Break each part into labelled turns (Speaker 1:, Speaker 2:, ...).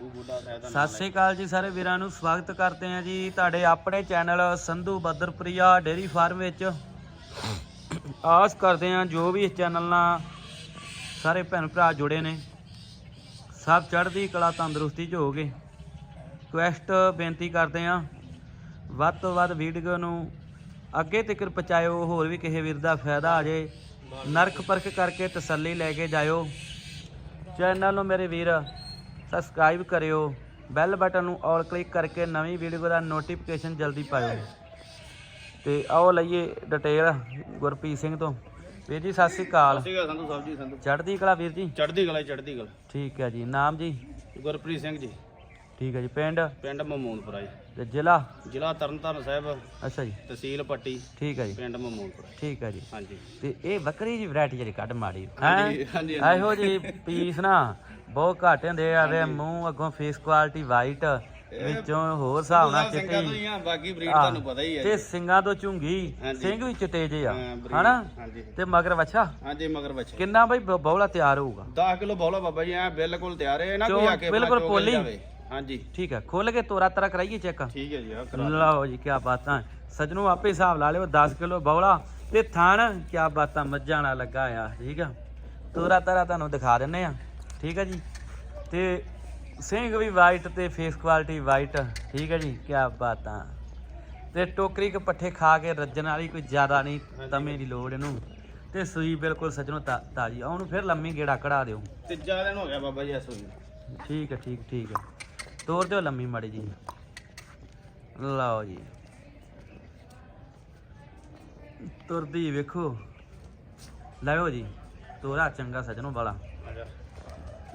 Speaker 1: ਪਸ਼ੂ ਬੁੱਢਾ ਸਾਹਿਬ ਦਾ
Speaker 2: ਸਤਿ ਸ੍ਰੀ ਅਕਾਲ ਜੀ ਸਾਰੇ ਵੀਰਾਂ ਨੂੰ, ਸਵਾਗਤ ਕਰਦੇ ਹਾਂ ਜੀ ਤੁਹਾਡੇ ਆਪਣੇ ਚੈਨਲ ਸੰਧੂ ਬਦਰਪ੍ਰਿਆ ਡੇਰੀ ਫਾਰਮ ਵਿੱਚ। ਆਸ ਕਰਦੇ ਹਾਂ ਜੋ ਵੀ ਇਸ ਚੈਨਲ ਨਾਲ ਸਾਰੇ ਭੈਣ ਭਰਾ ਜੁੜੇ ਨੇ, ਸਭ ਚੜ੍ਹਦੀ ਕਲਾ ਤੰਦਰੁਸਤੀ 'ਚ ਹੋਗੇ ਕੁਐਸਟ ਬੇਨਤੀ ਕਰਦੇ ਹਾਂ, ਵੱਧ ਤੋਂ ਵੱਧ ਵੀਡੀਓ ਨੂੰ ਅੱਗੇ ਤੱਕ ਪਹੁੰਚਾਇਓ, ਹੋਰ ਵੀ ਕਿਸੇ ਵੀਰ ਦਾ ਫਾਇਦਾ ਆ ਜੇ, ਨਰਕ ਪਰਖ ਕਰਕੇ ਤਸੱਲੀ ਲੈ ਕੇ ਜਾਇਓ। ਚੈਨਲ ਨੂੰ ਮੇਰੇ ਵੀਰ ਸਬਸਕ੍ਰਾਈਬ ਕਰਿਓ ਬੈਲ ਬਟਨ ਨੂੰ ਆਲ ਕਲਿੱਕ ਕਰਕੇ ਨਵੀਂ ਵੀਡੀਓ ਦਾ ਨੋਟੀਫਿਕੇਸ਼ਨ ਜਲਦੀ ਪਾਇਓ। ਤੇ ਆਓ ਲਈਏ ਡਿਟੇਲ ਗੁਰਪ੍ਰੀਤ ਸਿੰਘ ਤੋਂ। ਵੀਰ ਜੀ ਸਤਿ ਸ੍ਰੀ ਅਕਾਲ।
Speaker 1: ਸੀਗਾ ਸੰਧੂ ਸਾਹਿਬ ਜੀ ਸੰਧੂ।
Speaker 2: ਚੜ੍ਹਦੀ ਕਲਾ ਵੀਰ ਜੀ?
Speaker 1: ਚੜ੍ਹਦੀ ਕਲਾ ਚੜ੍ਹਦੀ ਕਲਾ।
Speaker 2: ਠੀਕ ਹੈ ਜੀ ਨਾਮ ਜੀ?
Speaker 1: ਗੁਰਪ੍ਰੀਤ ਸਿੰਘ ਜੀ।
Speaker 2: ਠੀਕ ਹੈ ਜੀ ਪਿੰਡ?
Speaker 1: ਪਿੰਡ ਮਮੂਨਪੁਰਾ ਜੀ।
Speaker 2: ਤੇ ਜ਼ਿਲ੍ਹਾ?
Speaker 1: ਜ਼ਿਲ੍ਹਾ ਤਰਨਤਾਰਨ ਸਾਹਿਬ।
Speaker 2: ਅੱਛਾ ਜੀ।
Speaker 1: ਤਹਿਸੀਲ ਪੱਟੀ।
Speaker 2: ਠੀਕ ਹੈ ਜੀ।
Speaker 1: ਪਿੰਡ ਮਮੂਨਪੁਰਾ।
Speaker 2: ਠੀਕ ਹੈ ਜੀ।
Speaker 1: ਹਾਂਜੀ।
Speaker 2: ਤੇ ਇਹ ਬੱਕਰੀ ਜੀ ਵੈਰਾਈਟੀ ਜਿਹੜੀ ਕੱਢ ਮਾੜੀ
Speaker 1: ਹਾਂਜੀ,
Speaker 2: ਹੈ?
Speaker 1: ਹਾਂਜੀ,
Speaker 2: ਇਹੋ ਜੀ ਪੀਸ ਨਾ ਬਹੁਤ ਘੱਟ ਹੁੰਦੇ ਆ ਵੇ ਮੂੰਹ ਅੱਗੋਂ ਫੇਸ ਕੁਆਲਿਟੀ ਵਾਈਟ ਵਿੱਚੋਂ ਹੋਰ ਹਿਸਾਬ ਨਾਲ
Speaker 1: ਸਿੰਘਾਂ ਤੋਂ
Speaker 2: ਚਿੱਟੀ
Speaker 1: ਹੀ ਆ ਬਾਕੀ ਬਰੀਡ
Speaker 2: ਆਹ,
Speaker 1: ਤੁਹਾਨੂੰ ਪਤਾ ਹੀ ਹੈ
Speaker 2: ਤੇ
Speaker 1: ਜੀ।
Speaker 2: ਸਿੰਘਾਂ ਤੋਂ ਝੁੰਗੀ
Speaker 1: ਹਾਂਜੀ।
Speaker 2: ਸਿੰਘ ਵੀ ਚਿੱਟੇ ਜੇ ਆ
Speaker 1: ਹਾਂ, breed,
Speaker 2: ਹਨਾ?
Speaker 1: ਹਾਂਜੀ।
Speaker 2: ਤੇ ਮਗਰ ਵੱਛਾ?
Speaker 1: ਹਾਂਜੀ ਮਗਰ ਬੱਚੇ
Speaker 2: ਕਿੰਨਾ ਬਈ ਬ- ਬੌਲਾ ਤਿਆਰ ਹੋਊਗਾ?
Speaker 1: 10 ਕਿਲੋ ਬੋਲਾ ਬਾਬਾ ਜੀ ਐ ਬਿਲਕੁਲ ਤਿਆਰ ਹੈ ਨਾ ਕੋਈ
Speaker 2: ਚੋ-
Speaker 1: ਆ ਕੇ
Speaker 2: ਬਿਲਕੁਲ ਪੋਲੀ।
Speaker 1: ਹਾਂਜੀ।
Speaker 2: ਠੀਕ ਹੈ ਖੋਲ ਕੇ ਤੋਰਾ ਤਰਾ ਕਰਾਈਏ ਚੈੱਕ?
Speaker 1: ਠੀਕ ਹੈ ਜੀ ਆ ਕਰਾ
Speaker 2: ਲਓ ਜੀ ਕੀ ਬਾਤਾਂ। ਸਜਣੋ ਆਪੇ ਹਿਸਾਬ ਲਾ ਲਿਓ 10 ਕਿਲੋ ਬੌਲਾ ਤੇ ਥਣ। ਕੀ ਬਾਤਾਂ ਮੱਝਾਂ ਨਾਲ ਲੱਗਾ ਆ ਠੀਕ ਆ? ਤੋਰਾ ਤਰਾ ਤੁਹਾਨੂੰ ਦਿਖਾ ਦਿੰਨੇ ਆ। ਠੀਕ ਆ ਜੀ। ਤੇ ਸਿੰਘ ਵੀ ਵਾਈਟ ਤੇ ਫੇਸ ਕੁਆਲਿਟੀ ਵਾਈਟ ਠੀਕ ਹੈ ਜੀ ਕੀ ਬਾਤਾਂ ਤੇ ਟੋਕਰੀ ਕ ਪੱਠੇ ਖਾ ਕੇ ਰੱਜਣ ਵਾਲੀ ਕੋਈ ਜ਼ਿਆਦਾ ਨਹੀਂ ਤਮੇ ਦੀ ਲੋੜ ਇਹਨੂੰ। ਤੇ ਸੂਈ ਬਿਲਕੁਲ ਸਜਣੋ ਤਾਜੀ ਆ ਉਹਨੂੰ ਫਿਰ ਲੰਮੀ ਗੇੜਾ ਕਢਾ ਦਿਓ।
Speaker 1: ਤੀਜਾ ਦਿਨ ਹੋ ਗਿਆ ਬਾਬਾ ਜੀ ਇਸ ਹੋਈ
Speaker 2: ਠੀਕ ਹੈ ਠੀਕ ਠੀਕ ਹੈ। ਤੋਰ ਦਿਓ ਲੰਮੀ ਮਾੜੀ ਜੀ। ਲਓ ਜੀ। ਤੁਰਦੀ ਵੇਖੋ। ਲਓ ਜੀ ਤੋਰਾ ਚੰਗਾ ਸਜਣੋ ਵਾਲਾ।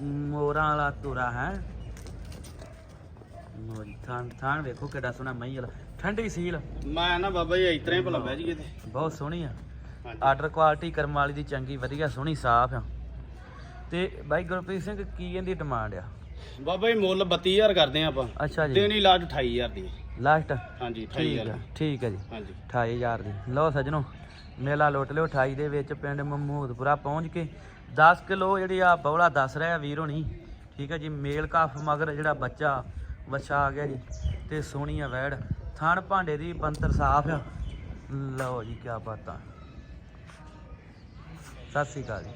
Speaker 2: ਮੋਰਾਂ ਵਾਲਾ ਤੋਰਾ ਹੈ। ਜੀ ਥਾਣ ਥਾਣ ਵੇਖੋ ਕਿੱਡਾ ਸੋਹਣਾ ਮਹੀਂ ਵਾਲਾ। ਠੰਡੀ ਸੀਲ।
Speaker 1: ਮੈਂ ਨਾ ਬਾਬਾ ਜੀ ਇਤਰੇ ਭਲਾ ਬਹਿ ਜੀਏ ਤੇ।
Speaker 2: ਬਹੁਤ ਸੋਹਣੀ ਆ। ਆਰਡਰ ਕੁਆਲਿਟੀ ਕਰਮ ਵਾਲੀ ਦੀ ਚੰਗੀ ਵਧੀਆ ਸੋਹਣੀ ਸਾਫ਼ ਆ। ਤੇ ਬਾਈ ਗੁਰਪ੍ਰੀਤ ਸਿੰਘ ਕੀ ਇਹਦੀ ਡਿਮਾਂਡ ਆ?
Speaker 1: ਬਾਬਾ ਜੀ ਮੁੱਲ 32000 ਕਰਦੇ ਆ ਆਪਾਂ।
Speaker 2: ਅੱਛਾ ਜੀ।
Speaker 1: ਦੇਣੀ ਲਾਜ 28000 ਦੀ।
Speaker 2: ਲਾਸਟ?
Speaker 1: ਹਾਂਜੀ
Speaker 2: ਠੀਕ
Speaker 1: 28000
Speaker 2: ਹੈ ਠੀਕ ਹੈ ਜੀ।
Speaker 1: ਹਾਂਜੀ।
Speaker 2: 28000 ਦੀ। ਲਓ ਸਜਣੋ ਮੇਲਾ ਲੁੱਟ ਲਿਓ। 28 ਦੇ ਵਿੱਚ ਪਿੰਡ ਮਮੂਦਪੁਰਾ ਪਹੁੰਚ ਕੇ 10 ਕਿਲੋ ਜਿਹੜੀ ਆ ਬੌਲਾ ਦੱਸ ਰਿਹਾ ਵੀਰ ਹੋਣੀ। ਠੀਕ ਹੈ ਜੀ ਮੇਲ ਕਾਫ ਮਗਰ ਜਿਹੜਾ ਬੱਚਾ ਬੱਚਾ ਆ ਗਿਆ ਜੀ ਤੇ ਸੋਹਣੀ ਆ ਵੈੜ। ਥਣ ਭਾਂਡੇ ਦੀ ਬੰਤਰ ਸਾਫ਼ ਆ। ਲਓ ਜੀ ਕੀ ਬਾਤਾਂ। ਸਤਿ ਸ੍ਰੀ ਅਕਾਲ ਜੀ।